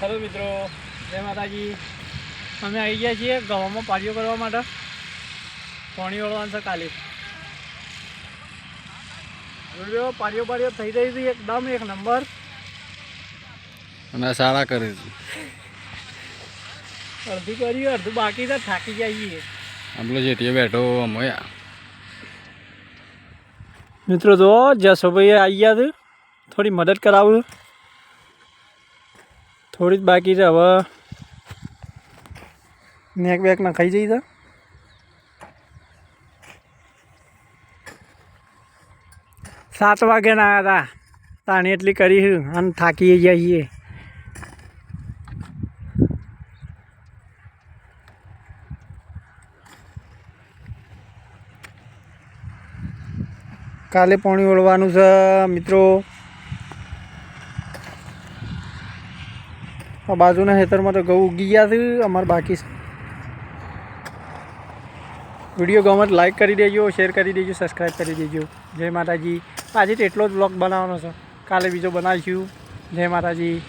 Hello મિત્રો જય માતાજી. અમે આવી ગયા છીએ ગવામાં પાડીઓ કરવા માટે. પાણી વળવાનું છે કાલે. પાડીઓ પાડીઓ થઈ રહી હતી એકદમ એક નંબર. અને સારા કરે છે. અડધું કર્યું અડધું બાકી છે થાકી છીએ. આપણો જેઠીએ બેઠો અમે મિત્રો જો જસોભાઈ આવી ગયા છે. થોડી મદદ કરાવું થોડી જ બાકી છે, હવે નેક બેક ના ખાઈ જઈ છે સાત વાગે ના આવ્યા હતા તાણી એટલી કરી અને થાકી જઈએ કાલે પાણી ઓળવાનું છે, મિત્રો. આ બાજુના ખેતરમાં તો ઘઉં ઉગી ગયા છે, અમારે બાકી છે. વીડિયો ગમે તો લાઈક કરી દેજો શેર કરી દેજો સબસ્ક્રાઈબ કરી દેજો. જય માતાજી. આજે તો એટલો જ બ્લોગ બનાવવાનો છે. કાલે બીજો બનાવીશું. જય માતાજી.